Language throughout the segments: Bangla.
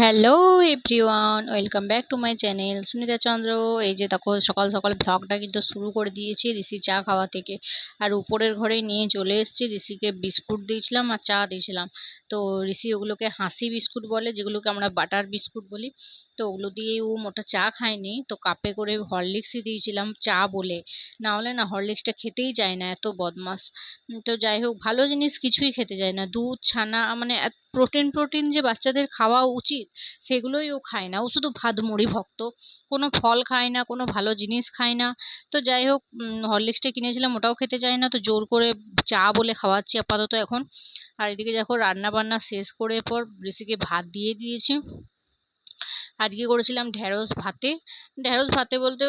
Hello everyone, welcome back to my channel Sunita Chandra. এই যে দেখো, সকাল সকাল ভ্লগটা কিন্তু শুরু করে দিয়েছি ঋষি চা খাওয়া থেকে। আর উপরের ঘরে নিয়ে চলে এসেছি ঋষিকে বিস্কুট দিয়েছিলাম আর চা দিয়েছিলাম। তো ঋষি ওগুলোকে হাসি বিস্কুট বলে, যেগুলোকে আমরা বাটার বিস্কুট বলি। তো ওগুলো দিয়ে ও মোটা চা খায়নি, তো কাপে করে হরলিক্সই দিয়েছিলাম চা বলে। না হলে না হরলিক্সটা খেতেই চায় না, এত বদমাস। তো যাই হোক, ভালো জিনিস কিছুই খেতে চায় না। দুধ, ছানা মানে প্রোটিন প্রোটিন যে বাচ্চাদের খাওয়া উচিত, সেগুলোই ও খায় না। ও শুধু ভাত, মুড়ি, ভক্ত। কোনো ফল খায় না, কোনো ভালো জিনিস খায় না। তো যাই হোক হরলিক্সটা কিনেছিলাম, ওটাও খেতে চায় না। তো জোর করে চা বলে খাওয়াচ্ছি আপাতত এখন। আর এদিকে দেখো রান্না বান্না শেষ করে পর ঋষিকে ভাত দিয়ে দিয়েছি। আজকে করেছিলাম ঢ্যাঁড়স ভাতে। ঢ্যাঁড়স ভাতে বলতে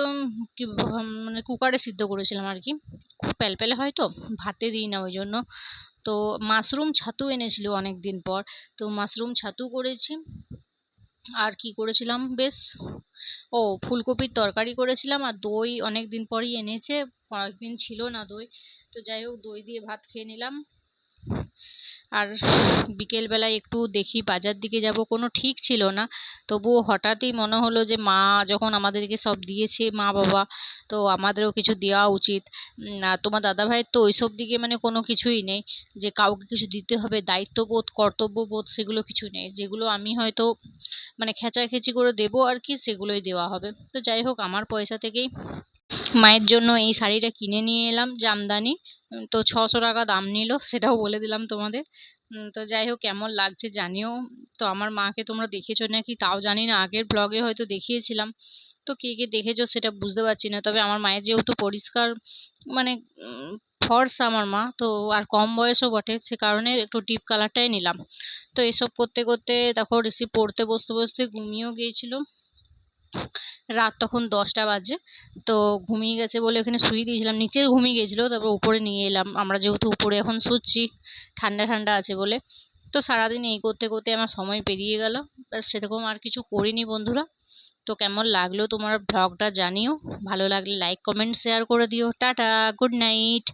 কি মানে কুকারে সিদ্ধ করেছিলাম আর কি। খুব প্যালপ্যালে হয় তো, ভাতে দিই না ওই জন্য। তো মাশরুম ছাতু এনেছিল অনেক দিন পর। তো মাশরুম ছাতু করেছি। আর কি করেছিলাম? বেশ, ও ফুলকপির তরকারি করেছিলাম আর দই অনেক দিন পরই এনেছে। কয়েকদিন ছিল না দই। তো যাই হোক, দই দিয়ে ভাত খেয়ে নিলাম। আর বিকেলবেলায় একটু দেখি বাজার দিকে যাব, কোনো ঠিক ছিল না। তবুও হঠাৎই মনে হলো যে মা যখন আমাদেরকে সব দিয়েছে, মা বাবা, তো আমাদেরও কিছু দেওয়া উচিত। তোমার দাদাভাইয়ের তো ওইসব দিকে মানে কোনো কিছুই নেই। যে কাউকে কিছু দিতে হবে, দায়িত্ববোধ, কর্তব্যবোধ সেগুলো কিছু নেই। যেগুলো আমি হয়তো মানে খেচাখেচি করে দেবো আর কি, সেগুলোই দেওয়া হবে। তো যাই হোক, আমার পয়সা থেকেই মায়ের জন্য এই শাড়িটা কিনে নিয়ে এলাম, জামদানি। তো ছশো টাকা দাম নিল, সেটাও বলে দিলাম তোমাদের। তো যাই হোক, কেমন লাগছে জানিও। তো আমার মাকে তোমরা দেখেছ নাকি? তাও জানি না, আগের ব্লগে হয়তো দেখিয়েছিলাম। তো কে কে দেখেছ সেটা বুঝতে পারছি না, তবে আমার মায়ের যেহেতু পরিষ্কার মানে ফর্সা আমার মা, তো আর কম বয়সও বটে, সে কারণে একটু ডিপ কালারটাই নিলাম। তো এসব করতে করতে, দেখো ঋষি পড়তে বসতে বসতে ঘুমিয়েও গিয়েছিল। রাত তখন দশটা বাজে। তো ঘুমিয়ে গেছে বলে ওখানে শুয়ে দিয়েছিলাম। নিচে ঘুমিয়ে গিয়েছিল তারপর উপরে নিয়ে এলাম। আমরা যেহেতু উপরে এখন শুচ্ছি, ঠান্ডা ঠান্ডা আছে বলে। তো সারাদিন এই করতে করতে আমার সময় পেরিয়ে গেল। সেরকম আর কিছু করিনি বন্ধুরা। তো কেমন লাগল তোমার ব্লগটা জানিও। ভালো লাগলে লাইক কমেন্ট শেয়ার করে দিও। Tata good night